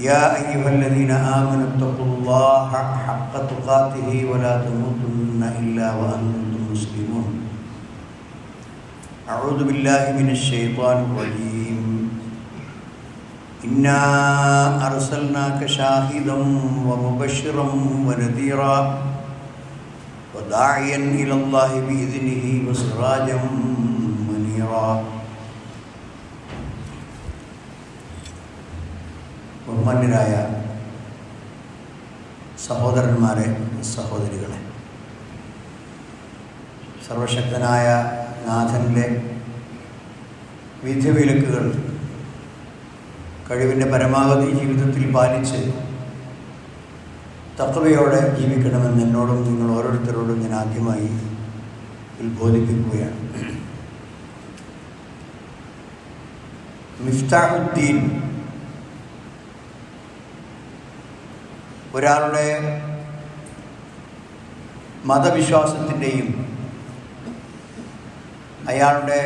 يا أيها الذين آمنوا اتقوا الله حق تقاته ولا تموتن إلا وأنتم مسلمون أعوذ بالله من الشيطان الرجيم إنا أرسلناك شاهدا ومبشرا ونذيرا وداعيا إلى الله بإذنه وسراجا منيرا ബഹുമാന്യരായ സഹോദരന്മാരെ സഹോദരികളെ. സർവശക്തനായ നാഥന്റെ വിധിവിലക്കുകൾ കഴിവിന്റെ പരമാവധി ജീവിതത്തിൽ പാലിച്ച് തത്വയോടെ ജീവിക്കണമെന്ന് എന്നോടും നിങ്ങൾ ഓരോരുത്തരോടും ഞാൻ ആദ്യമായി ഉത്ബോധിപ്പിക്കുകയാണ്. മിഫ്താഹുദ്ദീൻ ഒരാളുടെ മതവിശ്വാസത്തിന്റെയും അയാളുടെ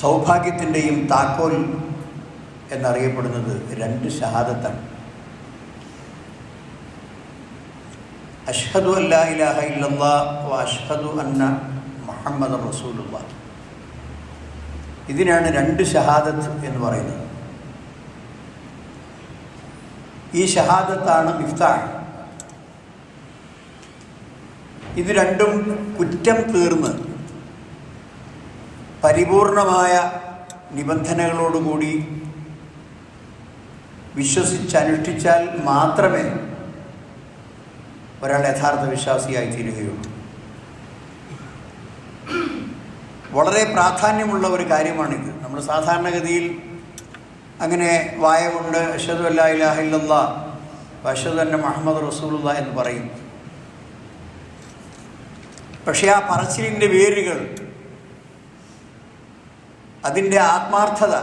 സൗഭാഗ്യത്തിന്റെയും താക്കോൽ എന്നറിയപ്പെടുന്നത് രണ്ട് ഷഹാദത്താണ് അഷ്ഹദു അല്ലാ ഇലാഹ വ അഷ്ഹദു അന്ന മുഹമ്മദ് റസൂലുള്ള ഇതിനാണ് രണ്ട് ഷഹാദത്ത് എന്ന് പറയുന്നത്. ഈ ഷഹാദത്താണ് മിഫ്താഹ്. ഇത് രണ്ടും കുറ്റം തീർന്ന് പരിപൂർണമായ നിബന്ധനകളോടുകൂടി വിശ്വസിച്ചനുഷ്ഠിച്ചാൽ മാത്രമേ ഒരാൾ യഥാർത്ഥ വിശ്വാസിയായി തീരുകയുള്ളൂ. വളരെ പ്രാധാന്യമുള്ള ഒരു കാര്യമാണിത്. നമ്മൾ സാധാരണഗതിയിൽ അങ്ങനെ വായ കൊണ്ട് അഷദ് അല്ലാ ഇലാഹില്ല അഷദ് അന്ന മുഹമ്മദ് റസൂലുള്ള എന്ന് പറയും. പക്ഷേ ആ പറച്ചിലിന്റെ വേരുകൾ അതിന്റെ ആത്മാർത്ഥത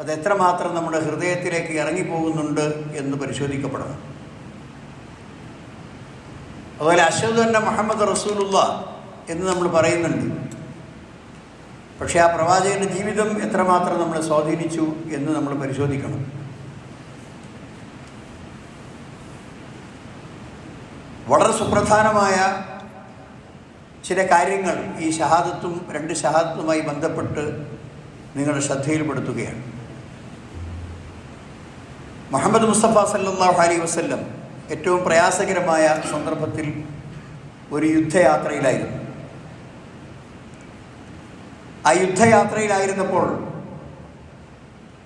അത് എത്രമാത്രം നമ്മുടെ ഹൃദയത്തിലേക്ക് ഇറങ്ങിപ്പോകുന്നുണ്ട് എന്ന് പരിശോധിക്കപ്പെടണം. അതുപോലെ അഷദ് അന്ന മുഹമ്മദ് റസൂലുള്ള എന്ന് നമ്മൾ പറയുന്നുണ്ട്. പക്ഷേ ആ പ്രവാചകന്റെ ജീവിതം എത്രമാത്രം നമ്മൾ സ്വാധീനിച്ചു എന്ന് നമ്മൾ പരിശോധിക്കണം. വളരെ സുപ്രധാനമായ ചില കാര്യങ്ങൾ ഈ ഷഹാദത്തും രണ്ട് ഷഹാദത്തുമായി ബന്ധപ്പെട്ട് നിങ്ങളുടെ ശ്രദ്ധയിൽപ്പെടുത്തുകയാണ്. മുഹമ്മദ് മുസ്തഫ സല്ലാഹു അലൈ വസ്ല്ലം ഏറ്റവും പ്രയാസകരമായ സന്ദർഭത്തിൽ ഒരു യുദ്ധയാത്രയിലായിരുന്നു. ആ യുദ്ധയാത്രയിലായിരുന്നപ്പോൾ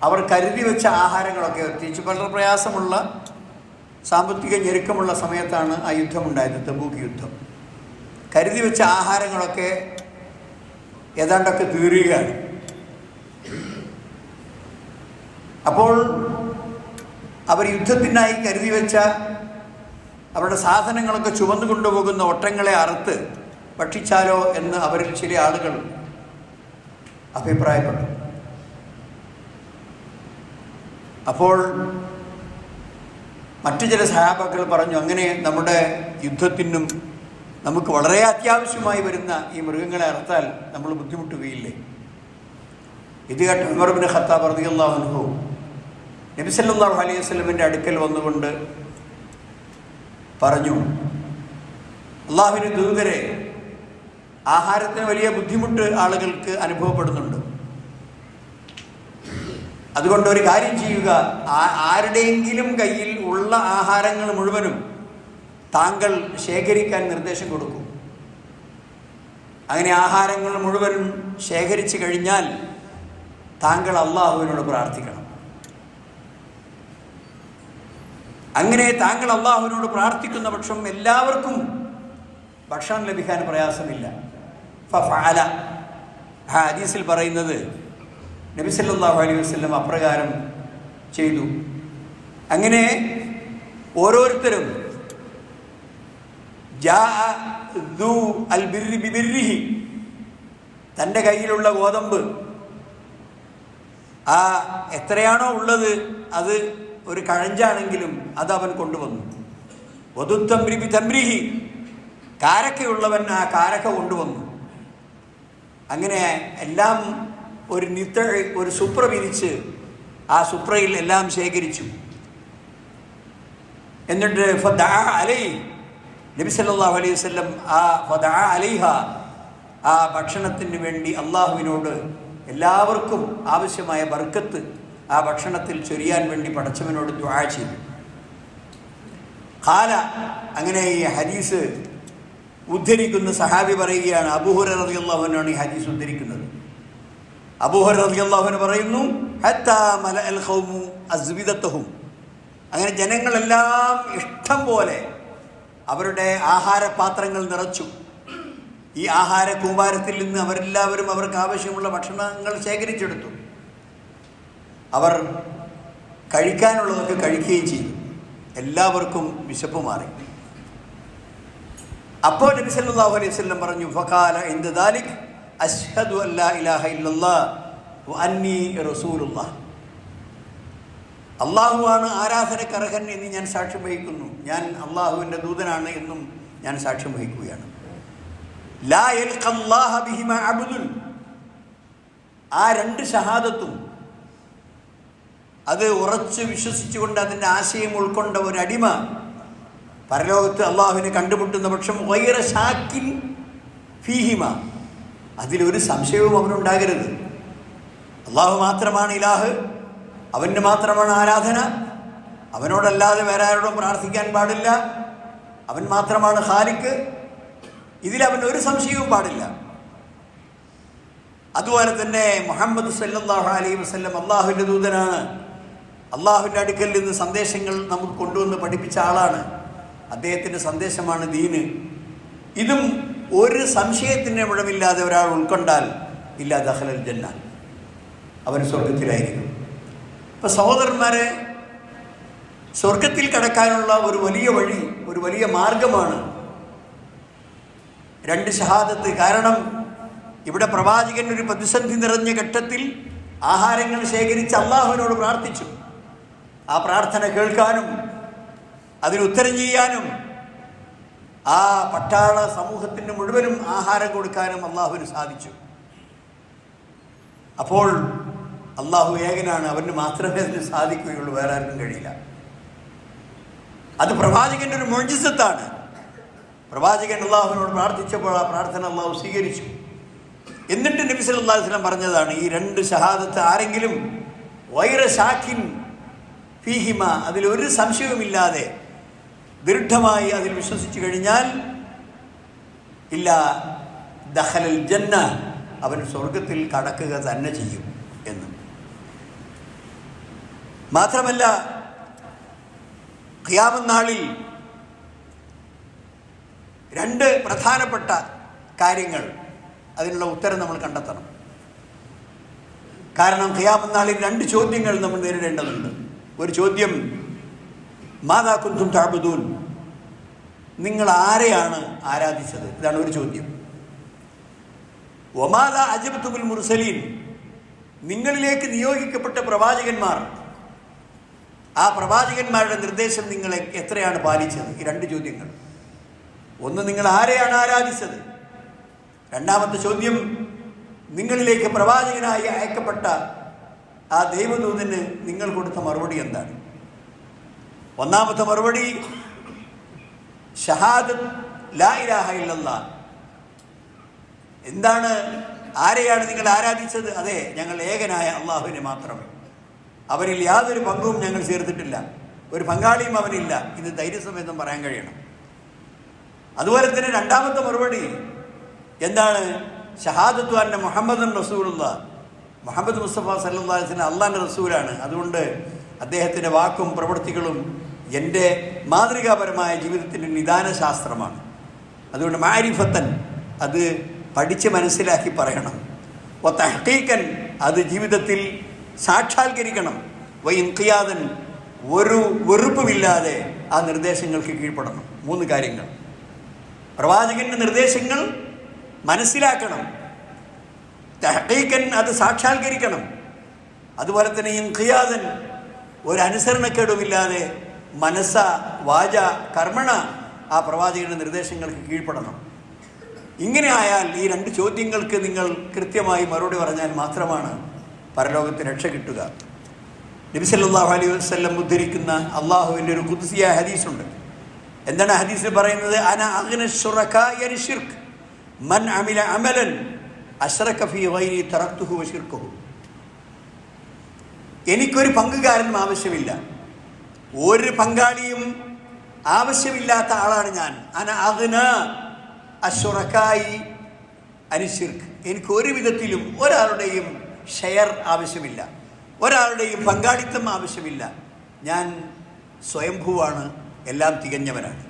അവർ കരുതി വെച്ച ആഹാരങ്ങളൊക്കെ എത്തിച്ച്. വളരെ പ്രയാസമുള്ള സാമ്പത്തിക ഞെരുക്കമുള്ള സമയത്താണ് ആ യുദ്ധമുണ്ടായത് തബൂക്ക് യുദ്ധം. കരുതി വെച്ച ആഹാരങ്ങളൊക്കെ ഏതാണ്ടൊക്കെ തീരുകയാണ്. അപ്പോൾ അവർ യുദ്ധത്തിനായി കരുതി വെച്ച അവരുടെ സാധനങ്ങളൊക്കെ ചുമന്നു കൊണ്ടുപോകുന്ന ഒട്ടങ്ങളെ അറുത്ത് ഭക്ഷിച്ചാലോ എന്ന് അവരിൽ ചില ആളുകൾ അഭിപ്രായപ്പെട്ടു. അപ്പോൾ മറ്റു ചില സഹാബാക്കൾ പറഞ്ഞു അങ്ങനെ നമ്മുടെ യുദ്ധത്തിനും നമുക്ക് വളരെ അത്യാവശ്യമായി വരുന്ന ഈ മൃഗങ്ങളെ അറുത്താൽ നമ്മൾ ബുദ്ധിമുട്ടുകയില്ലേ? ഇത് കേട്ട് ഉമർബിന് ഖത്താബ് റളിയല്ലാഹു അനുഭവം നബിസല്ലാ അലൈഹി വസ്ലമിന്റെ അടുക്കൽ വന്നുകൊണ്ട് പറഞ്ഞു അള്ളാഹുവിന് ദൂതരെ ആഹാരത്തിന് വലിയ ബുദ്ധിമുട്ട് ആളുകൾക്ക് അനുഭവപ്പെടുന്നുണ്ട്. അതുകൊണ്ട് ഒരു കാര്യം ചെയ്യുക ആരുടെയെങ്കിലും കയ്യിൽ ഉള്ള ആഹാരങ്ങൾ മുഴുവനും താങ്കൾ ശേഖരിക്കാൻ നിർദ്ദേശം കൊടുക്കും. അങ്ങനെ ആഹാരങ്ങൾ മുഴുവനും ശേഖരിച്ചു കഴിഞ്ഞാൽ താങ്കൾ അള്ളാഹുവിനോട് പ്രാർത്ഥിക്കണം. അങ്ങനെ താങ്കൾ അള്ളാഹുവിനോട് പ്രാർത്ഥിക്കുന്ന പക്ഷം എല്ലാവർക്കും ഭക്ഷണം ലഭിക്കാൻ പ്രയാസമില്ല. ഫഫഅല ഹാദീസിൽ പറയുന്നത് നബി സല്ലല്ലാഹു അലൈഹി വസ്ലം അപ്രകാരം ചെയ്തു. അങ്ങനെ ഓരോരുത്തരും തന്റെ കയ്യിലുള്ള ഗോതമ്പ്. ആ എത്രയാണോ ഉള്ളത് അത് ഒരു കഴഞ്ചാണെങ്കിലും അത് അവൻ കൊണ്ടുവന്നു. വധുത്തംബ്രി ബി തംബ്രിഹി കാരക്കയുള്ളവൻ ആ കാരക്ക കൊണ്ടുവന്നു. അങ്ങനെ എല്ലാം ഒരു നിത്ത ഒരു സുപ്ര വിരിച്ച് ആ സുപ്രയിൽ എല്ലാം ശേഖരിച്ചു. എന്നിട്ട് ഫദഅ അലൈ നബി സല്ലല്ലാഹു അലൈഹി വസല്ലം ആ ഫദഅ അലൈഹ ആ ഭക്ഷണത്തിന് വേണ്ടി അള്ളാഹുവിനോട് എല്ലാവർക്കും ആവശ്യമായ ബർക്കത്ത് ആ ഭക്ഷണത്തിൽ ചൊരിയാൻ വേണ്ടി പടച്ചവനോട് ദുആ ചെയ്തു. കാല അങ്ങനെ ഈ ഹദീസ് ഉദ്ധരിക്കുന്ന സഹാബി പറയുകയാണ് അബൂഹുറ റളിയല്ലാഹുവിനാണ് ഈ ഹദീസ് ഉദ്ധരിക്കുന്നത്. അബൂഹുറ റളിയല്ലാഹുവിന് പറയുന്നു അങ്ങനെ ജനങ്ങളെല്ലാം ഇഷ്ടം പോലെ അവരുടെ ആഹാരപാത്രങ്ങൾ നിറച്ചു. ഈ ആഹാര കൂമ്പാരത്തിൽ നിന്ന് അവരെല്ലാവരും അവർക്ക് ആവശ്യമുള്ള ഭക്ഷണങ്ങൾ ശേഖരിച്ചെടുത്തു. അവർ കഴിക്കാനുള്ളതൊക്കെ കഴിക്കുകയും ചെയ്തു. എല്ലാവർക്കും വിശപ്പ് മാറി. അപ്പോൾ നബി സല്ലല്ലാഹു അലൈഹി വസല്ലം പറഞ്ഞു ഫഖാല ഇൻദ ദാലിക് അഷ്ഹദു അല്ലാ ഇലാഹ ഇല്ലല്ലാഹ് വ അന്നി റസൂലുള്ളാഹ് അള്ളാഹുവാണ് ആരാധനക്കർഹൻ എന്ന് ഞാൻ സാക്ഷ്യം വഹിക്കുന്നു. ഞാൻ അള്ളാഹുവിന്റെ ദൂതനാണ് എന്നും ഞാൻ സാക്ഷ്യം വഹിക്കുകയാണ്. ലാ ബിഹിമ അബ്ദുൽ ആ രണ്ട് ഷഹാദത്തും അത് ഉറച്ച് വിശ്വസിച്ചുകൊണ്ട് അതിന്റെ ആശയം ഉൾക്കൊണ്ട ഒരു അടിമ പരലോകത്ത് അള്ളാഹുവിനെ കണ്ടുമുട്ടുന്ന പക്ഷം വൈറ ഷാക്കിൻ ഫീഹിമ. അതിലൊരു സംശയവും അവനുണ്ടാകരുത്. അള്ളാഹു മാത്രമാണ് ഇലാഹ് അവന് മാത്രമാണ് ആരാധന അവനോടല്ലാതെ വേറെ ആരോടും പ്രാർത്ഥിക്കാൻ പാടില്ല അവൻ മാത്രമാണ് ഹാലിക്ക് ഇതിലവൻ ഒരു സംശയവും പാടില്ല. അതുപോലെ തന്നെ മുഹമ്മദ് സല്ലാഹു അലൈഹി വസല്ലം അള്ളാഹുവിന്റെ ദൂതനാണ്. അള്ളാഹുവിന്റെ അടുക്കൽ നിന്ന് സന്ദേശങ്ങൾ നമുക്ക് കൊണ്ടുവന്ന് പഠിപ്പിച്ച ആളാണ്. അദ്ദേഹത്തിന്റെ സന്ദേശമാണ് ദീന്. ഇതും ഒരു സംശയത്തിന്റെ ഇടമില്ലാതെ ഒരാൾ ഉൾക്കൊണ്ടാൽ ഇല്ല ദഹലൽ ജന്ന. അവൻ സ്വർഗത്തിലായിരിക്കും ഇപ്പം സഹോദരന്മാരെ സ്വർഗത്തിൽ കടക്കാനുള്ള ഒരു വലിയ വഴി ഒരു വലിയ മാർഗമാണ് രണ്ട് ഷഹാദത്ത് കാരണം ഇവിടെ പ്രവാചകൻ ഒരു പ്രതിസന്ധി നിറഞ്ഞ ഘട്ടത്തിൽ ആഹാരങ്ങൾ ശേഖരിച്ച് അള്ളാഹുവിനോട് പ്രാർത്ഥിച്ചു. ആ പ്രാർത്ഥന കേൾക്കാനും അതിന് ഉത്തരം ചെയ്യാനും ആ പട്ടാള സമൂഹത്തിന് മുഴുവനും ആഹാരം കൊടുക്കാനും അള്ളാഹുവിന് സാധിച്ചു. അപ്പോൾ അള്ളാഹു ഏകനാണ് അവന് മാത്രമേ അതിന് സാധിക്കുകയുള്ളൂ വേറെ ആർക്കും കഴിയില്ല. അത് പ്രവാചകന്റെ ഒരു മോജിസത്താണ് പ്രവാചകൻ അള്ളാഹുവിനോട് പ്രാർത്ഥിച്ചപ്പോൾ ആ പ്രാർത്ഥന അള്ളാഹു സ്വീകരിച്ചു. എന്നിട്ട് നബി സല്ലല്ലാഹു അലൈഹി പറഞ്ഞതാണ് ഈ രണ്ട് ഷഹാദത്ത് ആരെങ്കിലും വൈറ ഷാക്കിൻ ഫീഹിമ അതിലൊരു സംശയവുമില്ലാതെ ദൃഢമായി അതിൽ വിശ്വസിച്ചു കഴിഞ്ഞാൽ ഇല്ല ദഹലൽ ജന്ന അവൻ സ്വർഗത്തിൽ കടക്കുക തന്നെ ചെയ്യും എന്ന്. മാത്രമല്ല ഖിയാമനാളിൽ രണ്ട് പ്രധാനപ്പെട്ട കാര്യങ്ങൾ അതിനുള്ള ഉത്തരം നമ്മൾ കണ്ടെത്തണം. കാരണം ഖിയാമനാളിൽ രണ്ട് ചോദ്യങ്ങൾ നമ്മൾ നേരിടേണ്ടതുണ്ട്. ഒരു ചോദ്യം മാതാ കുന്തും താബുദൂൻ നിങ്ങൾ ആരെയാണ് ആരാധിച്ചത്? ഇതാണ് ഒരു ചോദ്യം. ഒമാല അജബത്തുബുൽ മുർസലീൻ. നിങ്ങളിലേക്ക് നിയോഗിക്കപ്പെട്ട പ്രവാചകന്മാർ. ആ പ്രവാചകന്മാരുടെ നിർദ്ദേശം നിങ്ങൾ എത്രയാണ് പാലിച്ചത്? ഈ രണ്ട് ചോദ്യങ്ങൾ. ഒന്ന് നിങ്ങൾ ആരെയാണ് ആരാധിച്ചത്? രണ്ടാമത്തെ ചോദ്യം നിങ്ങളിലേക്ക് പ്രവാചകനായി അയക്കപ്പെട്ട ആ ദൈവദൂതന് നിങ്ങൾ കൊടുത്ത മറുപടി എന്താണ്? ഒന്നാമത്തെ മറുപടി ഷഹാദത്ത് ലാ ഇലാഹ എന്താണ് ആരെയാണ് നിങ്ങൾ ആരാധിച്ചത്? അതെ ഞങ്ങൾ ഏകനായ അള്ളാഹുവിനെ മാത്രം അവരിൽ യാതൊരു പങ്കും ഞങ്ങൾ ചേർത്തിട്ടില്ല. ഒരു പങ്കാളിയും അവനില്ല. ഇത് ധൈര്യസമേതം പറയാൻ കഴിയണം. അതുപോലെ തന്നെ രണ്ടാമത്തെ മറുപടി എന്താണ് ഷഹാദത്ത് അന്ന മുഹമ്മദ് റസൂലുള്ള. മുഹമ്മദ് മുസ്തഫ സല്ലാസിന് അള്ളാന്റെ റസൂലാണ്. അതുകൊണ്ട് അദ്ദേഹത്തിന്റെ വാക്കും പ്രവൃത്തികളും എന്റെ മാതൃകാപരമായ ജീവിതത്തിന്റെ നിദാന ശാസ്ത്രമാണ് അതുകൊണ്ട് മാരിഫത്തൻ അത് പഠിച്ച് മനസ്സിലാക്കി പറയണം. ഒ തഹീക്കൻ അത് ജീവിതത്തിൽ സാക്ഷാത്കരിക്കണം. വൈൻകിയാതൻ ഒരു വെറുപ്പുമില്ലാതെ ആ നിർദ്ദേശങ്ങൾക്ക് കീഴ്പ്പെടണം. മൂന്ന് കാര്യങ്ങൾ. പ്രവാചകന്റെ നിർദ്ദേശങ്ങൾ മനസ്സിലാക്കണം. തഹീക്കൻ അത് സാക്ഷാത്കരിക്കണം. അതുപോലെ തന്നെ ഇൻഖിയാദൻ ഒരു അനുസരണക്കേടുമില്ലാതെ മനസ്സ വാച കർമ്മണ ആ പ്രവാചകന്റെ നിർദ്ദേശങ്ങൾക്ക് കീഴ്പ്പെടണം. ഇങ്ങനെ ആയാൽ ഈ രണ്ട് ചോദ്യങ്ങൾക്ക് നിങ്ങൾ കൃത്യമായി മറുപടി പറഞ്ഞാൽ മാത്രമാണ് പരലോകത്ത് രക്ഷ കിട്ടുക. നബിസല്ലാഹു അലൈഹി വസ്ല്ലം ഉദ്ധരിക്കുന്ന അള്ളാഹുവിന്റെ ഒരു കുദ്സിയ ഹദീസുണ്ട്. എന്താണ് ഹദീസ് പറയുന്നത്? അന അഗ്ന മൻ അമില അമലൻ എനിക്കൊരു പങ്കുകാരനും ആവശ്യമില്ല. ഒരു പങ്കാളിയും ആവശ്യമില്ലാത്ത ആളാണ് ഞാൻ. അന അഗ്ന അഷുറക്കായി അനിഷിർക്ക് എനിക്ക് ഒരു വിധത്തിലും ഒരാളുടെയും ഷെയർ ആവശ്യമില്ല. ഒരാളുടെയും പങ്കാളിത്തം ആവശ്യമില്ല. ഞാൻ സ്വയംഭൂവാണ് എല്ലാം തികഞ്ഞവനാണ്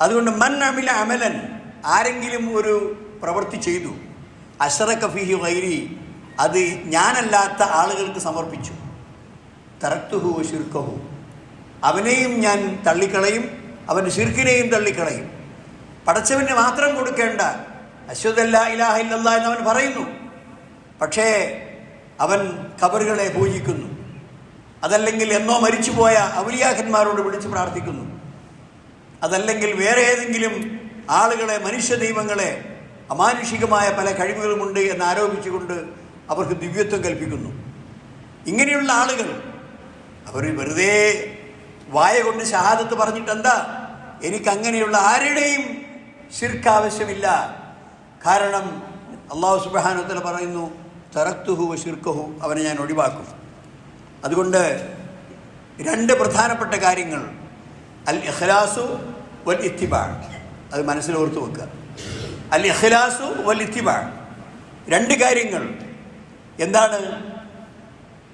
അതുകൊണ്ട് മൻ അമില അമലൻ ആരെങ്കിലും ഒരു പ്രവൃത്തി ചെയ്തു. അഷറ കഫിഹി വൈരി അത് ഞാനല്ലാത്ത ആളുകൾക്ക് സമർപ്പിച്ചു. തറക്തുഹു ശിർക്കഹു. അവനെയും ഞാൻ തള്ളിക്കളയും അവന്റെ ശിർക്കിനെയും തള്ളിക്കളയും. പടച്ചവന് മാത്രം കൊടുക്കേണ്ട. അശ്വതല്ല ഇലാഹ ഇല്ലല്ല എന്നവൻ പറയുന്നു. പക്ഷേ അവൻ കബറുകളെ പൂജിക്കുന്നു അതല്ലെങ്കിൽ എന്നോ മരിച്ചുപോയ ഔലിയാഖന്മാരോട് വിളിച്ച് പ്രാർത്ഥിക്കുന്നു. അതല്ലെങ്കിൽ വേറെ ഏതെങ്കിലും ആളുകളെ മനുഷ്യ ദൈവങ്ങളെ അമാനുഷികമായ പല കഴിവുകളുമുണ്ട് എന്ന് ആരോപിച്ചുകൊണ്ട് അവർക്ക് ദിവ്യത്വം കൽപ്പിക്കുന്നു. ഇങ്ങനെയുള്ള ആളുകൾ അവർ വെറുതെ വായ കൊണ്ട് ഷഹാദത്ത് പറഞ്ഞിട്ട് എന്താ എനിക്ക് അങ്ങനെയുള്ള ആരുടെയും ശിർക്ക് ആവശ്യമില്ല കാരണം അള്ളാഹു സുബാനുത്തല പറയുന്നു തറക്തുഹു ശിർക്കഹു അവനെ ഞാൻ ഒഴിവാക്കും. അതുകൊണ്ട് രണ്ട് പ്രധാനപ്പെട്ട കാര്യങ്ങൾ. അൽ ഇഖ്ലാസു വൽ ഇത്തിബാൾ അത് മനസ്സിലോർത്ത് വെക്കുക. അൽ ഇഖ്ലാസു വൽ ഇത്തിബാൾ രണ്ട് കാര്യങ്ങൾ. എന്താണ്?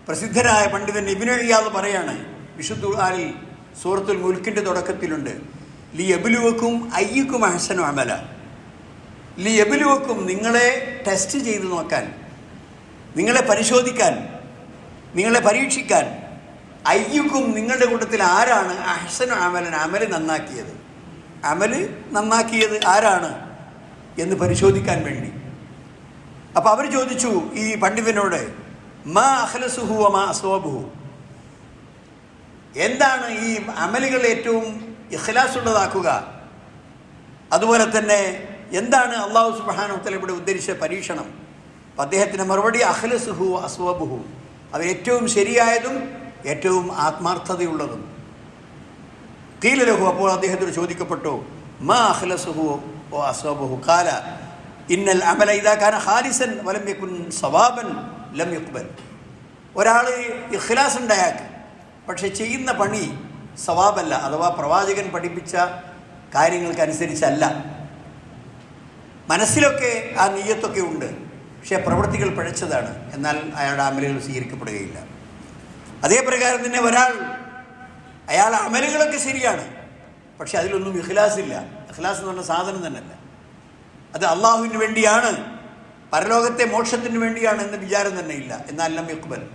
പ്രസിദ്ധരായ പണ്ഡിതൻ ഇബിന് ഇയാൾ പറയാണ് വിശുദ്ധ ആലിൽ സൂറത്തുൽ മുൽക്കിന്റെ തുടക്കത്തിലുണ്ട്. ലി എബിലുവക്കും അയ്യക്കും അഹസനു അമല. ലി എബിലുവക്കും നിങ്ങളെ ടെസ്റ്റ് ചെയ്ത് നോക്കാൻ നിങ്ങളെ പരിശോധിക്കാൻ നിങ്ങളെ പരീക്ഷിക്കാൻ അയ്യക്കും നിങ്ങളുടെ കൂട്ടത്തിൽ ആരാണ് അഹസനു അമലൻ അമൽ നന്നാക്കിയത്? അമൽ നന്നാക്കിയത് ആരാണ് എന്ന് പരിശോധിക്കാൻ വേണ്ടി. അപ്പോൾ അവർ ചോദിച്ചു ഈ പണ്ഡിതനോട് മാ അഹലസുഹു മാ അസ്വാബുഹു? എന്താണ് ഈ അമലുകൾ ഏറ്റവും ഇഖ്ലാസ് ഉള്ളതാക്കുക അതുപോലെ തന്നെ എന്താണ് അള്ളാഹു സുബാനുത്തല ഇവിടെ ഉദ്ധരിച്ച പരീക്ഷണം? അപ്പം അദ്ദേഹത്തിന്റെ മറുപടി അഖ്ലസുഹു അസ്വബുഹു. അവർ ഏറ്റവും ശരിയായതും ഏറ്റവും ആത്മാർത്ഥതയുള്ളതും. കീലലഹു അപ്പോൾ അദ്ദേഹത്തോട് ചോദിക്കപ്പെട്ടു മാ അഖ്ലസുഹു ഓ അസ്വബുഹു? കാല ഇന്നൽ അമല ഇതാ കാന ഹാരിസൻ വലം യക്കുൻ സവാബൻ ലം യുക്ബൽ ഒരാൾ ഇഖ്ലാസ് ഉണ്ടായാക്ക് പക്ഷെ ചെയ്യുന്ന പണി സവാബല്ല അഥവാ പ്രവാചകൻ പഠിപ്പിച്ച കാര്യങ്ങൾക്കനുസരിച്ചല്ല. മനസ്സിലൊക്കെ ആ നീയത്തൊക്കെ ഉണ്ട് പക്ഷേ പ്രവൃത്തികൾ പിഴച്ചതാണ്. എന്നാൽ അയാളുടെ അമലുകൾ സ്വീകരിക്കപ്പെടുകയില്ല. അതേ പ്രകാരം തന്നെ ഒരാൾ അയാൾ അമലുകളൊക്കെ ശരിയാണ് പക്ഷെ അതിലൊന്നും ഇഖ്ലാസ് ഇല്ല. ഇഖ്ലാസ് എന്ന് പറഞ്ഞ സാധനം തന്നെയല്ല. അത് അള്ളാഹുവിന് വേണ്ടിയാണ് പരലോകത്തെ മോക്ഷത്തിന് വേണ്ടിയാണ് എന്ന വിചാരം തന്നെ ഇല്ല. എന്നാൽ ലം യക്ബൽ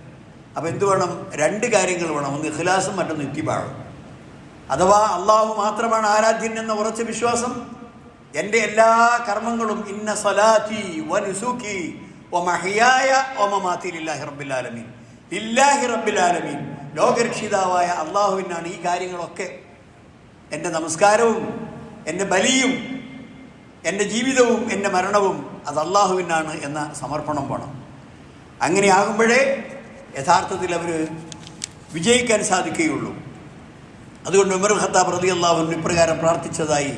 അപ്പോൾ എന്ത് വേണം? രണ്ട് കാര്യങ്ങൾ വേണം. ഒന്ന് ഇഖ്ലാസും മറ്റൊന്ന് ഇത്തിബാഴും അഥവാ അള്ളാഹു മാത്രമാണ് ആരാധ്യൻ എന്ന ഉറച്ച വിശ്വാസം? എന്റെ എല്ലാ കർമ്മങ്ങളും ഇന്ന സലാത്തി വനുസൂക്കി ഒ മഹിയായ ഒമമാത്തി ലില്ലാഹി ലില്ലാഹി റബ്ബിൽ ആലമീൻ. ലോകരക്ഷിതാവായ അള്ളാഹുവിനാണ് ഈ കാര്യങ്ങളൊക്കെ. എന്റെ നമസ്കാരവും എന്റെ ബലിയും എന്റെ ജീവിതവും എന്റെ മരണവും അത് അള്ളാഹുവിനാണ് എന്ന സമർപ്പണം വേണം. അങ്ങനെയാകുമ്പോഴേ യഥാർത്ഥത്തിൽ അവർ വിജയിക്കാൻ സാധിക്കുകയുള്ളൂ. അതുകൊണ്ട് ഉമർ ഖത്താബ് റതി അള്ളാഹു ഇപ്രകാരം പ്രാർത്ഥിച്ചതായി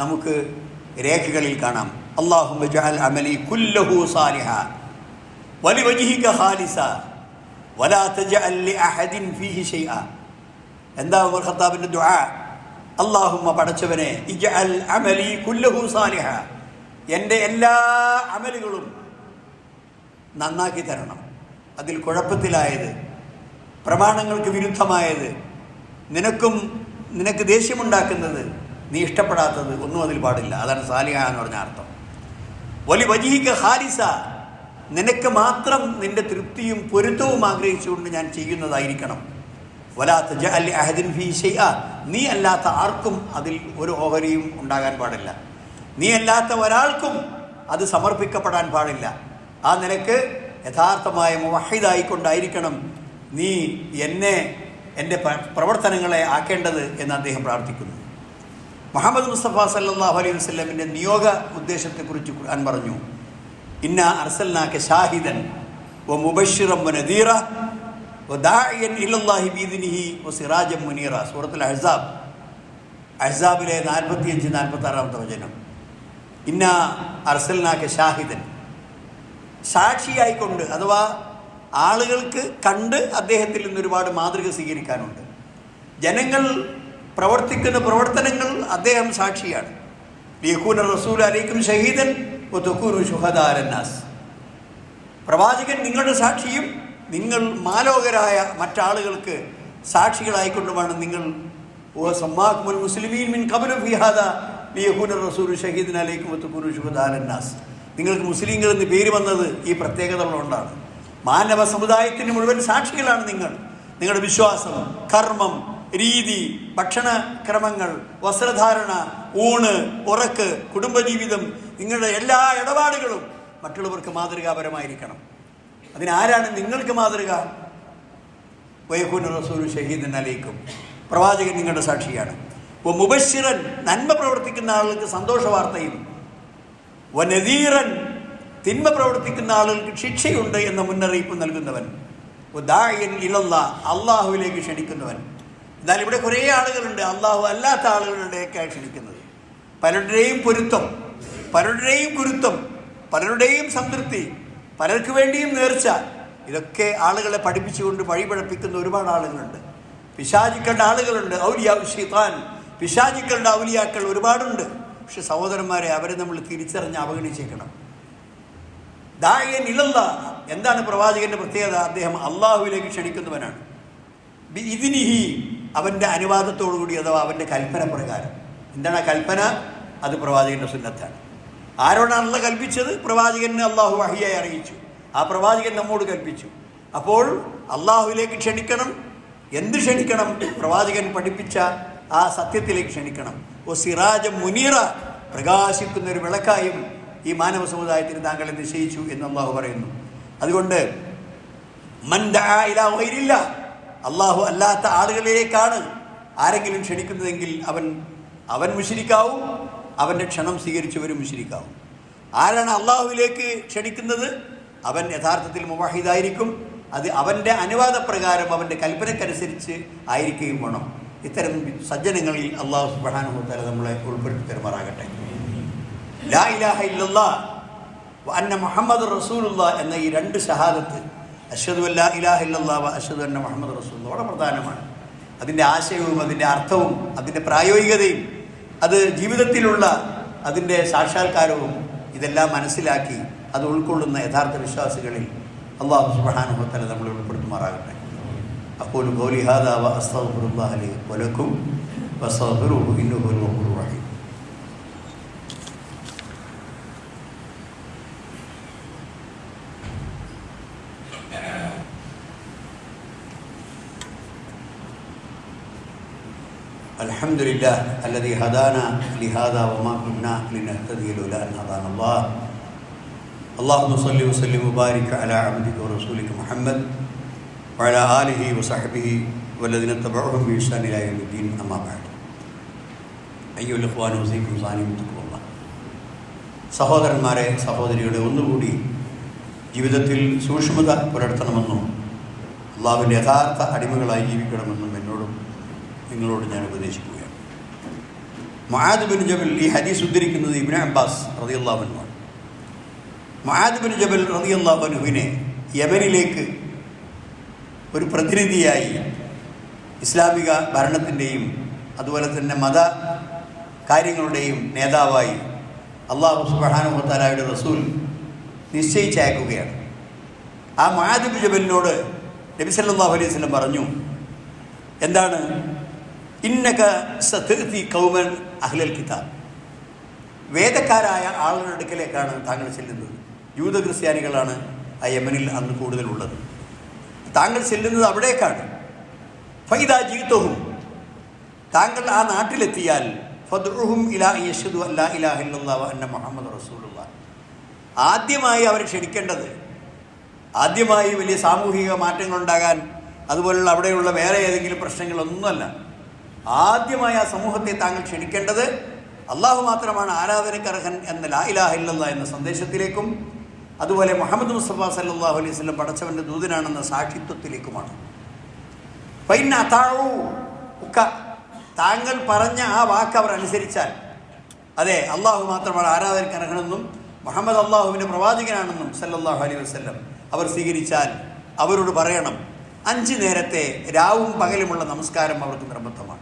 നമുക്ക് രേഖകളിൽ കാണാം. അള്ളാഹു അമലി കുല്ലഹു സാലിഹ വലി വജിഹിക ഖാലിസ വലാ തജഅൽ ലി അഹദിൻ ഫീഹി ഷൈഅ എന്താ ഉമർ ഖത്താബിന്റെ ദുആ? അള്ളാഹുമ്മ പടച്ചവനെ ഇജ്അൽ അമലി കുല്ലഹു സാലിഹ എന്റെ എല്ലാ അമലുകളും നന്നാക്കി തരണം. അതിൽ കുഴപ്പത്തിലായത് പ്രമാണങ്ങൾക്ക് വിരുദ്ധമായത് നിനക്കും നിനക്ക് ദേഷ്യമുണ്ടാക്കുന്നത് നീ ഇഷ്ടപ്പെടാത്തത് ഒന്നും അതിൽ പാടില്ല. അതാണ് സാലിഹ എന്ന് പറഞ്ഞ അർത്ഥം. വലി വജീക ഹാരിസ നിനക്ക് മാത്രം നിന്റെ തൃപ്തിയും പൊരുത്തവും ആഗ്രഹിച്ചുകൊണ്ട് ഞാൻ ചെയ്യുന്നതായിരിക്കണം. വലാത്ത ജ അല്ലി അഹദിൻ ഫി ഷെയ്അ നീ അല്ലാത്ത ആർക്കും അതിൽ ഒരു ഓഹരിയും ഉണ്ടാകാൻ പാടില്ല. നീ അല്ലാത്ത ഒരാൾക്കും അത് സമർപ്പിക്കപ്പെടാൻ പാടില്ല. ആ നിനക്ക് യഥാർത്ഥമായ മുവഹിദായിക്കൊണ്ടായിരിക്കണം നീ എന്നെ എന്റെ പ്രവർത്തനങ്ങളെ ആക്കേണ്ടത് എന്ന് അദ്ദേഹം പ്രാർത്ഥിക്കുന്നു. മുഹമ്മദ് മുസ്തഫ സല്ലാഹു അലൈഹി വസ്ലമിന്റെ നിയോഗ ഉദ്ദേശത്തെക്കുറിച്ച് ഖുർആൻ പറഞ്ഞു. ഇന്ന അർസൽനാക്ക് ഷാഹിദൻ വ മുബശ്ശിറൻ വ നദീറ വ വ സിറാജൻ മുനീറ. സൂറത്തുൽ അഹ്സാബ്. അഹ്സാബിലെ നാൽപ്പത്തിയഞ്ച് നാൽപ്പത്തി ആറാമത്തെ വചനം. ഇന്ന അർസൽനാക്ക് ഷാഹിദൻ സാക്ഷിയായിക്കൊണ്ട് അഥവാ ആളുകൾക്ക് കണ്ട് അദ്ദേഹത്തിൽ നിന്ന് ഒരുപാട് മാതൃക സ്വീകരിക്കാനുണ്ട്. ജനങ്ങൾ പ്രവർത്തിക്കുന്ന പ്രവർത്തനങ്ങൾ അദ്ദേഹം സാക്ഷിയാണ്. ലിയക്കൂന റസൂൽ അലൈക്കും ഷഹീദൻ ഒത്തുക്കൂനു പ്രവാചകൻ നിങ്ങളുടെ സാക്ഷിയും നിങ്ങൾ മാലോകരായ മറ്റാളുകൾക്ക് സാക്ഷികളായിക്കൊണ്ടുമാണ് നിങ്ങൾ ഓ മുസ്ലിമീൻ മിൻ കബലു ഫിഹാദ ലിയഹൂന റസൂൽ ഷഹീദൻ അലൈക്കും ഒത്തുക്കൂനു ഷുഹദാരന്നാസ് നിങ്ങൾക്ക് മുസ്ലിങ്ങൾ എന്ന് പേര് വന്നത് ഈ പ്രത്യേകത ഉള്ളതുകൊണ്ടാണ് മാനവ സമുദായത്തിന് മുഴുവൻ സാക്ഷികളാണ് നിങ്ങൾ. നിങ്ങളുടെ വിശ്വാസം കർമ്മം രീതി ഭക്ഷണക്രമങ്ങൾ വസ്ത്രധാരണ ഊണ് ഉറക്ക് കുടുംബജീവിതം നിങ്ങളുടെ എല്ലാ ഇടപാടുകളും മറ്റുള്ളവർക്ക് മാതൃകാപരമായിരിക്കണം. അതിനാരാണ് നിങ്ങൾക്ക് മാതൃക? വയഹൂൻ റസൂൽ ഷഹീദൻ അലൈക്കും. പ്രവാചകൻ നിങ്ങളുടെ സാക്ഷിയാണ്. മുബശ്ശിറൻ നന്മ പ്രവർത്തിക്കുന്ന ആളുകൾക്ക് സന്തോഷ വാർത്തയും വനദീറൻ തിന്മ പ്രവർത്തിക്കുന്ന ആളുകൾക്ക് ശിക്ഷയുണ്ട് എന്ന മുന്നറിയിപ്പ് നൽകുന്നവൻ. ദായൻ അള്ളാഹുവിലേക്ക് ക്ഷണിക്കുന്നവൻ. എന്നാൽ ഇവിടെ കുറേ ആളുകളുണ്ട് അള്ളാഹു അല്ലാത്ത ആളുകളുടെയൊക്കെ ക്ഷണിക്കുന്നത്. പലരുടെയും പൊരുത്തം പലരുടെയും ഗുരുത്വം പലരുടെയും സംതൃപ്തി പലർക്ക് വേണ്ടിയും നേർച്ച. ഇതൊക്കെ ആളുകളെ പഠിപ്പിച്ചുകൊണ്ട് വഴിപഴപ്പിക്കുന്ന ഒരുപാട് ആളുകളുണ്ട്. പിശാചിക്കളുടെ ആളുകളുണ്ട് ഔലിയാ ഷിത്താൻ പിശാചിക്കളുടെ ഔലിയാക്കൾ ഒരുപാടുണ്ട്. പക്ഷെ സഹോദരന്മാരെ അവരെ നമ്മൾ തിരിച്ചറിഞ്ഞ് അവഗണിച്ചേക്കണം. ദായൻ ഇളല്ല എന്താണ് പ്രവാചകന്റെ പ്രത്യേകത? അദ്ദേഹം അള്ളാഹുവിലേക്ക് ക്ഷണിക്കുന്നവനാണ്. ഇതിനിഹി അവന്റെ അനുവാദത്തോടുകൂടി അഥവാ അവന്റെ കൽപ്പന പ്രകാരം. എന്താണ് ആ കൽപ്പന? അത് പ്രവാചകന്റെ സുന്നത്താണ്. ആരോടാണല്ല കൽപ്പിച്ചത്? പ്രവാചകന് അള്ളാഹു വഹിയായി അറിയിച്ചു. ആ പ്രവാചകൻ നമ്മോട് കൽപ്പിച്ചു. അപ്പോൾ അള്ളാഹുവിലേക്ക് ക്ഷണിക്കണം. എന്ത് ക്ഷണിക്കണം? പ്രവാചകൻ പഠിപ്പിച്ച ആ സത്യത്തിലേക്ക് ക്ഷണിക്കണം. ഓ സിറാജ മുനീറ പ്രകാശിക്കുന്ന ഒരു വിളക്കായും ഈ മാനവ സമുദായത്തിന് താങ്കളെ നിശ്ചയിച്ചു എന്ന് അള്ളാഹു പറയുന്നു. അതുകൊണ്ട് മൻ ദആ ഇലാ ഗൈരില്ല അള്ളാഹു അല്ലാത്ത ആളുകളിലേക്കാണ് ആരെങ്കിലും ക്ഷണിക്കുന്നതെങ്കിൽ അവൻ അവൻ മുഷിരിക്കാവും അവന്റെ ക്ഷണം സ്വീകരിച്ചവരും മുഷിരിക്കാവും ആരാണ് അള്ളാഹുവിലേക്ക് ക്ഷണിക്കുന്നത്? അവൻ യഥാർത്ഥത്തിൽ മുവാഹിദായിരിക്കും. അത് അവന്റെ അനുവാദപ്രകാരം അവന്റെ കൽപ്പനക്കനുസരിച്ച് ആയിരിക്കുകയും വേണം. ഇത്തരം സജ്ജനങ്ങളിൽ അള്ളാഹു സുബാനുഭവത്തല നമ്മളെ ഉൾപ്പെടുത്തി തരുമാറാകട്ടെ. ലാ ഇലാഹ അന്ന മുഹമ്മദ് റസൂലുള്ള എന്ന ഈ രണ്ട് ഷഹാദത്ത് അഷദു അല്ലാ ഇലാഹ വ അന്ന മുഹമ്മദ് റസൂൽ വളരെ പ്രധാനമാണ്. അതിന്റെ ആശയവും അതിന്റെ അർത്ഥവും അതിന്റെ പ്രായോഗികതയും അത് ജീവിതത്തിലുള്ള അതിന്റെ സാക്ഷാത്കാരവും ഇതെല്ലാം മനസ്സിലാക്കി അത് ഉൾക്കൊള്ളുന്ന യഥാർത്ഥ വിശ്വാസികളിൽ അള്ളാഹു സുബ്ഹാനഹു നമ്മളെ ഉൾപ്പെടുത്തുമാറാകട്ടെ. أقول قولي هذا وأستغفر الله لي ولكم واستغفروه إنه هو الغفور الرحيم. الحمد لله الذي هدانا لهذا وما كنا لنهتدي لولا أن هدانا الله. اللهم صل وسلم وبارك على عبدك ورسولك محمد. വല ആലിഹി വസഹബിഹി വല്ലതിനെ തബറും വീഷാനിലായുദ്ദീൻ അമ്മാബാഡ് അയ്യോ ലഹ്വാൻ ഹുസൈൻ ഹുസാനും തക്കുള്ള സഹോദരന്മാരെ സഹോദരിയുടെ ഒന്നുകൂടി ജീവിതത്തിൽ സൂക്ഷ്മത പുലർത്തണമെന്നും അള്ളാഹുവിന്റെ യഥാർത്ഥ അടിമകളായി ജീവിക്കണമെന്നും എന്നോടും നിങ്ങളോട് ഞാൻ ഉപദേശിക്കുകയാണ്. മഹാദ് ബിൻ ജബൽ ഈ ഹദീസ് ഉദ്ധരിക്കുന്നത് ഇബിൻ അബ്ബാസ് റതിയുള്ളാഹുവിനുമാണ് മഹാദ് ബിൻ ജബൽ റതിയുള്ളാഹുനുവിനെ യമനിലേക്ക് ഒരു പ്രതിനിധിയായി ഇസ്ലാമിക ഭരണത്തിന്റെയും അതുപോലെ തന്നെ മത കാര്യങ്ങളുടെയും നേതാവായി അള്ളാഹു സുബാനുഹത്താലായുടെ റസൂൽ നിശ്ചയിച്ചയക്കുകയാണ്. ആ മഹാദിബ് ജബലിനോട് നബി സല്ലല്ലാഹു അലൈഹി സ്വലം പറഞ്ഞു എന്താണ്? ഇന്നക സതീ കൗമൻ അഹ്ലൽ കിതാബ്. വേദക്കാരായ ആളുകളുടെ അടുക്കലേക്കാണ് താങ്കൾ ചെല്ലുന്നത്. യൂത ക്രിസ്ത്യാനികളാണ് ആ യമനിൽ അന്ന് കൂടുതലുള്ളത്. താങ്കൾ ചെല്ലുന്നത് അവിടേക്കാണ്. ഫൈദാ ജീത്തവും താങ്കൾ ആ നാട്ടിലെത്തിയാൽ ഫദ്റുഹും ഇലാ യഷദു അല്ലാ ഇലാഹ ഇല്ലല്ലാഹു അന്ന മുഹമ്മദ് റസൂലുള്ള. ആദ്യമായി അവർ ക്ഷണിക്കേണ്ടത് ആദ്യമായി വലിയ സാമൂഹിക മാറ്റങ്ങൾ ഉണ്ടാകാൻ അതുപോലുള്ള അവിടെയുള്ള വേറെ ഏതെങ്കിലും പ്രശ്നങ്ങളൊന്നുമല്ല. ആദ്യമായി ആ സമൂഹത്തെ താങ്കൾ ക്ഷണിക്കേണ്ടത് അള്ളാഹു മാത്രമാണ് ആരാധനക്കർഹൻ എന്ന ലാ ഇലാഹില്ല എന്ന സന്ദേശത്തിലേക്കും അതുപോലെ മുഹമ്മദ് മുസ്തഫ സല്ലാഹു അലൈഹി സ്വലം പടച്ചവന്റെ ദൂതനാണെന്ന സാക്ഷിത്വത്തിലേക്കുമാണ്. ഫൈന അതാഴു ഉക്ക. താങ്കൾ പറഞ്ഞ ആ വാക്ക് അവർ അനുസരിച്ചാൽ. അതെ അള്ളാഹു മാത്രമാണ് ആരാധനക്കനകണമെന്നും മുഹമ്മദ് അള്ളാഹുവിന്റെ പ്രവാചകനാണെന്നും സല്ലാഹു അലൈഹി വസ്ല്ലം അവർ സ്വീകരിച്ചാൽ അവരോട് പറയണം. അഞ്ച് നേരത്തെ രാവും പകലുമുള്ള നമസ്കാരം അവർക്ക് നിർബന്ധമാണ്.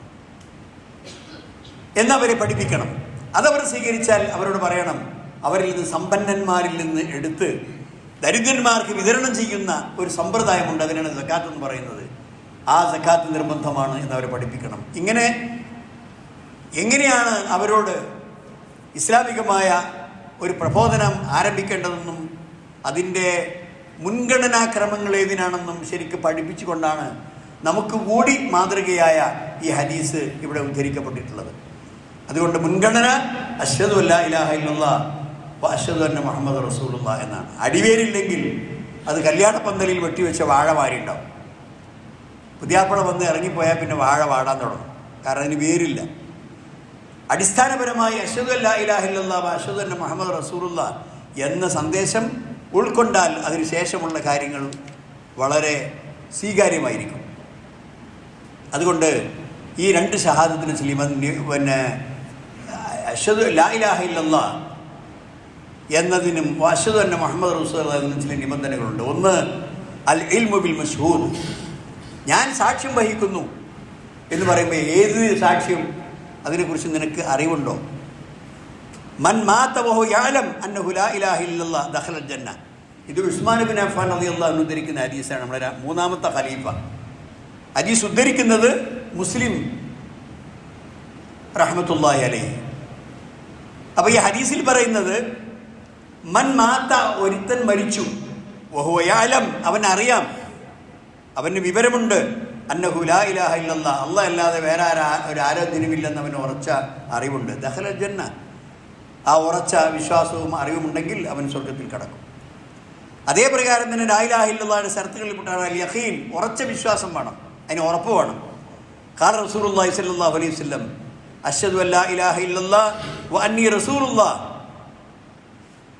എന്നവരെ പഠിപ്പിക്കണം. അതവർ സ്വീകരിച്ചാൽ അവരോട് പറയണം അവരിൽ നിന്ന് സമ്പന്നന്മാരിൽ നിന്ന് എടുത്ത് ദരിദ്രന്മാർക്ക് വിതരണം ചെയ്യുന്ന ഒരു സമ്പ്രദായമുണ്ട്. അതിനാണ് സക്കാത്ത് എന്ന് പറയുന്നത്. ആ സക്കാത്ത് നിർബന്ധമാണ് എന്ന് അവരെ പഠിപ്പിക്കണം. ഇങ്ങനെ എങ്ങനെയാണ് അവരോട് ഇസ്ലാമികമായ ഒരു പ്രബോധനം ആരംഭിക്കേണ്ടതെന്നും അതിന്റെ മുൻഗണനാക്രമങ്ങൾ ഏതിനാണെന്നും ശരിക്ക് പഠിപ്പിച്ചുകൊണ്ടാണ് നമുക്ക് കൂടി മാതൃകയായ ഈ ഹദീസ് ഇവിടെ ഉദ്ധരിക്കപ്പെട്ടിട്ടുള്ളത്. അതുകൊണ്ട് മുൻഗണന അശ്വതുല്ല ഇലാഹയിലുള്ള അശ്വതു തന്നെ മുഹമ്മദ് റസൂലുള്ള എന്നാണ്. അടിവേരില്ലെങ്കിൽ അത് കല്യാണ കല്യാണപ്പന്തലിൽ വെട്ടിവെച്ച വാഴ മാറിണ്ടാവും പുതിയാപ്പുഴ വന്ന് ഇറങ്ങിപ്പോയാൽ പിന്നെ വാഴ വാടാൻ തുടങ്ങും. കാരണം അതിന് വേരില്ല. അടിസ്ഥാനപരമായി അശ്വതു അല്ലാ ഇലാഹില്ല അശ്വതു അന്ന മുഹമ്മദ് റസൂലുള്ള എന്ന സന്ദേശം ഉൾക്കൊണ്ടാൽ അതിന് ശേഷമുള്ള കാര്യങ്ങൾ വളരെ സ്വീകാര്യമായിരിക്കും. അതുകൊണ്ട് ഈ രണ്ട് ഷഹാദത്തിന് ചെല്ലിമൻ പിന്നെ അശ്വതു ലാ ഇലാഹ ഇല്ലല്ല എന്നതിനും അശ്വതു തന്നെ മുഹമ്മദ് റസൂൽ ചില നിബന്ധനകളുണ്ട്. ഒന്ന് അൽ ഇൽമുബിൽ മഷൂദ് ഞാൻ സാക്ഷ്യം വഹിക്കുന്നു എന്ന് പറയുമ്പോൾ ഏത് സാക്ഷ്യം? അതിനെക്കുറിച്ച് നിനക്ക് അറിവുണ്ടോ? മൻ മാത്തവഹു യാലം അന്നഹു ലാ ഇലാഹ ഇല്ലല്ല ദഖലൽ ജന്ന ഇത് ഉസ്മാൻ ബിൻ അഫാൻ അലി അൻഹു ഉദ്ധരിക്കുന്ന ഹദീസാണ്. നമ്മുടെ മൂന്നാമത്തെ ഖലീഫ. ഹദീസ് ഉദ്ധരിക്കുന്നത് മുസ്ലിം റഹ്മത്തുള്ളാഹി അലൈഹി. അപ്പോൾ ഈ ഹദീസിൽ പറയുന്നത് മൻ മാത്ത ഒരുത്തൻ മരിച്ചു. ഓഹോയാലം അവൻ അറിയാം അവന് വിവരമുണ്ട്. അന്നഹു ലാ ഇലാഹ ഇല്ലല്ല. അല്ല അല്ലാതെ വേറെ ഒരു ആരാധ്യനുമില്ലെന്ന് അവന് ഉറച്ച അറിവുണ്ട്. ദഹല ജന്ന. ആ ഉറച്ച വിശ്വാസവും അറിവുമുണ്ടെങ്കിൽ അവൻ സ്വർഗത്തിൽ കടക്കും. അതേ പ്രകാരം തന്നെ ലായിലാഹില്ലായുടെ ശരത്തുകളിൽപ്പെട്ടാണ് പെട്ടാണ് അൽ യഹീൻ ഉറച്ച വിശ്വാസം വേണം. അതിന് ഉറപ്പ് വേണം. കാർ റസൂലുള്ളാഹി സ്വല്ലല്ലാഹു അലൈഹി വസല്ലം അഷദ് അല്ലാ ഇലാഹ ഇല്ലല്ലാ അന്നി റസൂലുള്ളാ ലാ യൽഖല്ലാഹ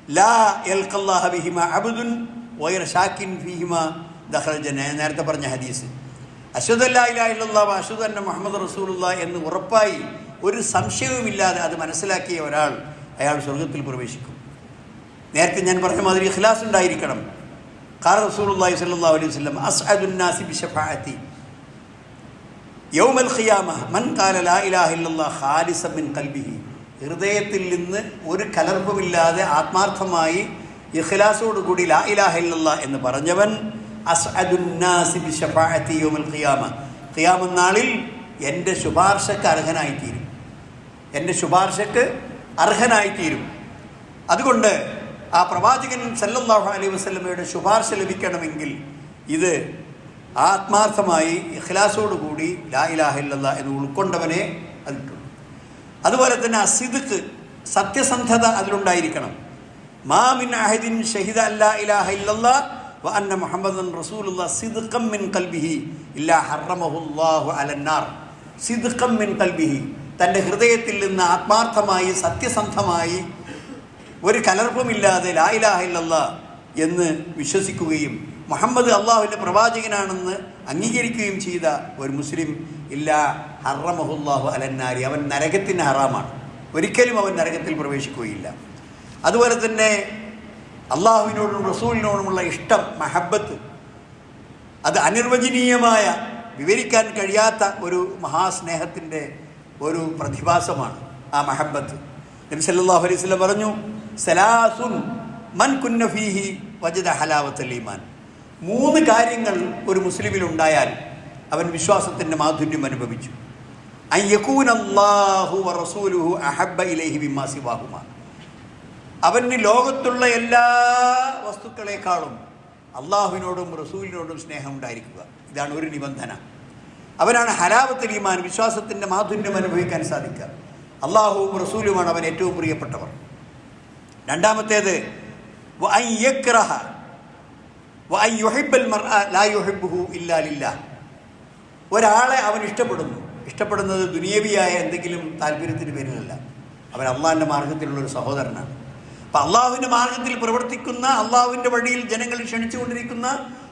ബിഹിമ അബ്ദുൻ വൈറ ഷാക്കിൻ ഫീഹിമ ദഖൽ ജന്ന ഞാൻ നേരത്തെ പറഞ്ഞ ഹദീസ്. ഇലാഹ ഇല്ലല്ലാ അന്ന മുഹമ്മദ് റസൂലുള്ള എന്ന് ഉറപ്പായി ഒരു സംശയവുമില്ലാതെ അത് മനസ്സിലാക്കിയ ഒരാൾ അയാൾ സ്വർഗത്തിൽ പ്രവേശിക്കും. നേരത്തെ ഞാൻ പറഞ്ഞ മാതിരി ഇഖ്ലാസ് ഉണ്ടായിരിക്കണം. കാർ റസൂലുള്ളാഹി സ്വല്ലല്ലാഹു അലൈഹി വസല്ലം അസ്അദുൻ നാസി ബിശഫാഅത്തി. യൗമൽ ഖിയാമ മൻ ഖാല ലാ ഇലാഹ ഇല്ലല്ലാഹ് ഖാലിസൻ മിൻ ഖൽബിഹി. ഹൃദയത്തിൽ നിന്ന് ഒരു കലർപ്പുമില്ലാതെ ആത്മാർത്ഥമായി ഇഖ്ലാസോടുകൂടി ലാ ഇലാഹ ഇല്ലല്ലാഹ് എന്ന് പറഞ്ഞവൻ ഖിയാമ. നാളിൽ എന്റെ ശുപാർശക്ക് അർഹനായിത്തീരും. എന്റെ ശുപാർശക്ക് അർഹനായിത്തീരും. അതുകൊണ്ട് ആ പ്രവാചകൻ സല്ലല്ലാഹു അലൈഹി വസല്ലമയുടെ ശുപാർശ ലഭിക്കണമെങ്കിൽ ഇത് ആത്മാർത്ഥമായി ഇഖ്ലാസോടുകൂടി ലാ ഇലാഹ ഇല്ലല്ലാഹ് എന്ന് ഉൾക്കൊണ്ടവനെ അത് കിട്ടുള്ളൂ അതുപോലെ തന്നെ അസിദ്ക്ക് സത്യസന്ധത അതിലുണ്ടായിരിക്കണം. മാമിൻ അഹദിൻ ഷഹിദ വ റസൂലുള്ള സിദ്ഖം മിൻ ഇല്ലാ അലന്നാർ സിദ്ഖം മിൻ തന്റെ ഹൃദയത്തിൽ നിന്ന് ആത്മാർത്ഥമായി സത്യസന്ധമായി ഒരു കലർപ്പുമില്ലാതെ ലായിലാഹില്ല എന്ന് വിശ്വസിക്കുകയും മുഹമ്മദ് അള്ളാഹുവിന്റെ പ്രവാചകനാണെന്ന് അംഗീകരിക്കുകയും ചെയ്ത ഒരു മുസ്ലിം ഇല്ല ഹറമഹുല്ലാഹു അലന്നാരി. അവൻ നരകത്തിന് ഹറാമാണ്. ഒരിക്കലും അവൻ നരകത്തിൽ പ്രവേശിക്കുകയില്ല. അതുപോലെ തന്നെ അള്ളാഹുവിനോടും റസൂലിനോടുമുള്ള ഇഷ്ടം മഹബത്ത്. അത് അനിർവചനീയമായ വിവരിക്കാൻ കഴിയാത്ത ഒരു മഹാസ്നേഹത്തിന്റെ ഒരു പ്രതിഭാസമാണ് ആ മഹബത്ത്. നബി സല്ലല്ലാഹു അലൈഹി സ്വലം പറഞ്ഞു സലാസുൻ മൻ കുന്നഫീഹി വജദ ഹലാവത്ത് ഈമാൻ. മൂന്ന് കാര്യങ്ങൾ ഒരു മുസ്ലിമിൽ ഉണ്ടായാൽ അവൻ വിശ്വാസത്തിന്റെ മാധുര്യം അനുഭവിച്ചു. അവന് ലോകത്തുള്ള എല്ലാ വസ്തുക്കളെക്കാളും അള്ളാഹുവിനോടും റസൂലിനോടും സ്നേഹം ഉണ്ടായിരിക്കുക. ഇതാണ് ഒരു നിബന്ധന. അവനാണ് ഹലാവത്തിൽ ഈമാൻ വിശ്വാസത്തിന്റെ മാധുര്യം അനുഭവിക്കാൻ സാധിക്കുക. അള്ളാഹുവും റസൂലുമാണ് അവൻ ഏറ്റവും പ്രിയപ്പെട്ടവർ. രണ്ടാമത്തേത് ഒരാളെ അവൻ ഇഷ്ടപ്പെടുന്നു. ഇഷ്ടപ്പെടുന്നത് ദുനിയവിയായ എന്തെങ്കിലും താല്പര്യത്തിന് പേരിലല്ല. അവൻ അള്ളാഹിന്റെ മാർഗത്തിലുള്ള ഒരു സഹോദരനാണ്. അപ്പം അള്ളാഹുവിന്റെ മാർഗത്തിൽ പ്രവർത്തിക്കുന്ന അള്ളാഹുവിന്റെ വഴിയിൽ ജനങ്ങൾ ക്ഷണിച്ചുകൊണ്ടിരിക്കുന്ന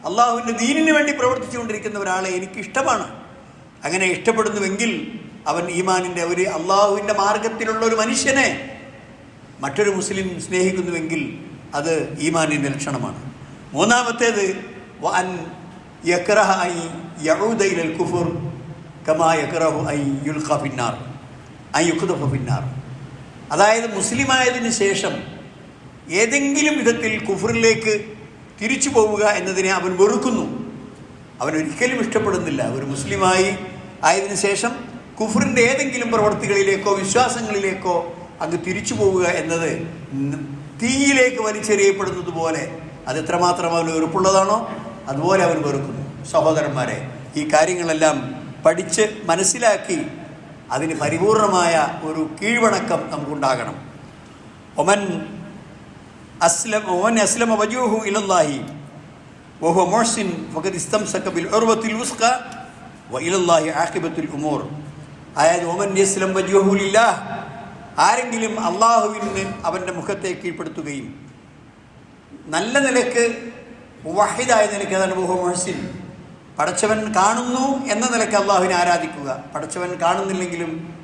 അള്ളാഹുവിന്റെ ദീനിന് വേണ്ടി പ്രവർത്തിച്ചുകൊണ്ടിരിക്കുന്ന ഒരാളെ എനിക്ക് ഇഷ്ടമാണ് അങ്ങനെ ഇഷ്ടപ്പെടുന്നുവെങ്കിൽ അവൻ ഈമാനിന്റെ ഒരു അള്ളാഹുവിന്റെ മാർഗത്തിലുള്ള ഒരു മനുഷ്യനെ മറ്റൊരു മുസ്ലിം സ്നേഹിക്കുന്നുവെങ്കിൽ അത് ഈമാനിന്റെ ലക്ഷണമാണ്. മൂന്നാമത്തേത് വൻ യക്രഹായി ഇലൽ കുഫുർ. കമാ യക്റഹു ഐ ഐ അതായത് മുസ്ലിമായതിന് ശേഷം ഏതെങ്കിലും വിധത്തിൽ കുഫറിലേക്ക് തിരിച്ചു പോവുക എന്നതിനെ അവൻ വെറുക്കുന്നു. അവൻ ഒരിക്കലും ഇഷ്ടപ്പെടുന്നില്ല. ഒരു മുസ്ലിമായി ആയതിനു ശേഷം കുഫറിന്റെ ഏതെങ്കിലും പ്രവർത്തികളിലേക്കോ വിശ്വാസങ്ങളിലേക്കോ അങ്ങ് തിരിച്ചു പോവുക എന്നത് തീയിലേക്ക് വലിച്ചെറിയപ്പെടുന്നത് പോലെ അത് എത്രമാത്രം അവന് വെറുപ്പുള്ളതാണോ? അതുപോലെ അവൻ വെറുക്കുന്നു. സഹോദരന്മാരെ ഈ കാര്യങ്ങളെല്ലാം പഠിച്ച് മനസ്സിലാക്കി അതിന് പരിപൂർണമായ ഒരു കീഴ്വണക്കം നമുക്കുണ്ടാകണം. ഒമൻ അസ്ലം ഒമൻ അസ്ലമ വജൂഹു ഇലല്ലാഹി. വഹു മുഹ്സിൻ ഫഖദ് ഇസ്തം സക്കബിൽ ഉർവത്തിൽ ഉസ്ക വ ഇലല്ലാഹി ആഖിബത്തുൽ ഉമൂർ. അതായത് ഒമൻ അസ്ലം വജൂഹു ലില്ലാഹ്. ആരെങ്കിലും അള്ളാഹുവിന് അവന്റെ മുഖത്തെ കീഴ്പ്പെടുത്തുകയും നല്ല നിലയ്ക്ക് വഹിദായ നിലയ്ക്ക് അതാണ് ബഹു മൊഹസിൻ. പടച്ചവൻ കാണുന്നു എന്ന നിലയ്ക്ക് അള്ളാഹുവിനെ ആരാധിക്കുക. പടച്ചവൻ കാണുന്നില്ലെങ്കിലും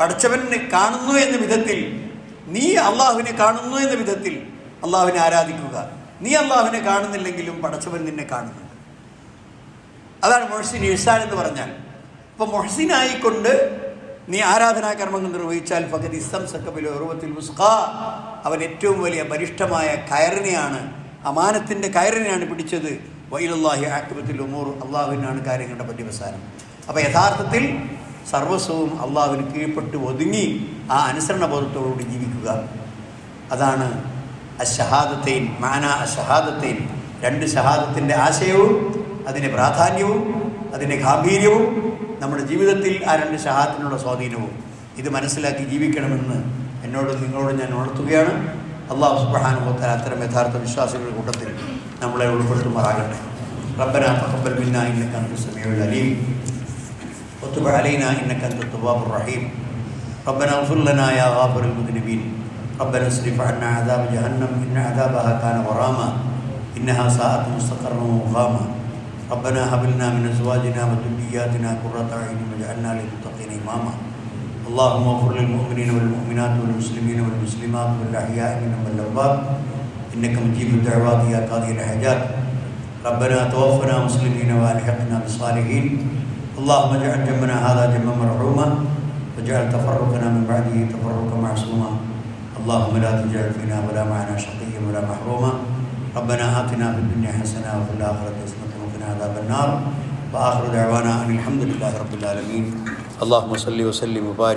പടച്ചവനെ കാണുന്നു എന്ന വിധത്തിൽ നീ അള്ളാഹുവിനെ കാണുന്നു എന്ന വിധത്തിൽ അള്ളാഹുവിനെ ആരാധിക്കുക. നീ അള്ളാഹുവിനെ കാണുന്നില്ലെങ്കിലും പടച്ചവൻ നിന്നെ കാണുന്നു. അതാണ് മൊഹസിൻ ഇഴ്സാൻ എന്ന് പറഞ്ഞാൽ. അപ്പോൾ മൊഹസിനായിക്കൊണ്ട് നീ ആരാധനാ കർമ്മങ്ങൾ നിർവഹിച്ചാൽ ഫഗത് ഇസ്സം സക്കബിലെ ഉറവത്തിൽ മുസ്ഖ അവൻ ഏറ്റവും വലിയ ബലിഷ്ഠമായ കയറിനെയാണ് അമാനത്തിന്റെ കയറിനെയാണ് പിടിച്ചത്. വൈലല്ലാഹി ആക്രമത്തിൽ ഉമൂർ അള്ളാഹുവിനാണ് കാര്യങ്ങളുടെ പര്യവസാനം അപ്പോൾ യഥാർത്ഥത്തിൽ സർവസ്വവും അള്ളാഹുവിന് കീഴ്പ്പെട്ട് ഒതുങ്ങി ആ അനുസരണബോധത്തോടുകൂടി ജീവിക്കുക. അതാണ് അഷഹാദത്തെയും മാന അഷഹാദത്തെയും രണ്ട് ഷഹാദത്തിന്റെ ആശയവും അതിന്റെ പ്രാധാന്യവും അതിന്റെ ഗാംഭീര്യവും നമ്മുടെ ജീവിതത്തിൽ ആ രണ്ട് ഷഹാദത്തിനുള്ള സ്വാധീനവും. ഇത് മനസ്സിലാക്കി ജീവിക്കണമെന്ന് എന്നോട് നിങ്ങളോട് ഞാൻ ഉണർത്തുകയാണ്. അള്ളാഹു സുബ്ഹാനഹു അത്തരം യഥാർത്ഥ വിശ്വാസികളുടെ കൂട്ടത്തിൽ നമ്മളെ ഉൾപ്പെടുത്തുമാറാകട്ടെ റബ്ബന തഖബ്ബൽ മിന്നാ ഇന്നക അൻത സമീഉൽ അലീം وتب علينا انك انت التواب الرحيم ربنا اغفر لنا يا غافر المذنبين ربنا اصرف عنا عذاب جهنم ان عذابها كان غراما انها ساءت مستقرا ومقاما ربنا هب لنا من ازواجنا وذرياتنا قرة اعين واجعلنا للمتقين اماما اللهم اغفر للمؤمنين والمؤمنات والمسلمين والمسلمات والأحياء منهم والأموات. إنك مجيب الدعوات يا قاضي الحاجات. ربنا توفنا مسلمين وألحقنا بالصالحين. اللهم اجعل جمعنا هذا جمعا مرحوما. واجعل تفرقنا من بعده تفرقا معصوما. اللهم لا تجعل فينا ولا معنا شقيا ولا محروما. ربنا آتنا في الدنيا حسنة وفي الآخرة حسنة وقنا عذاب النار. وآخر دعوانا أن الحمد لله رب العالمين. اللهم صل وسلم وبارك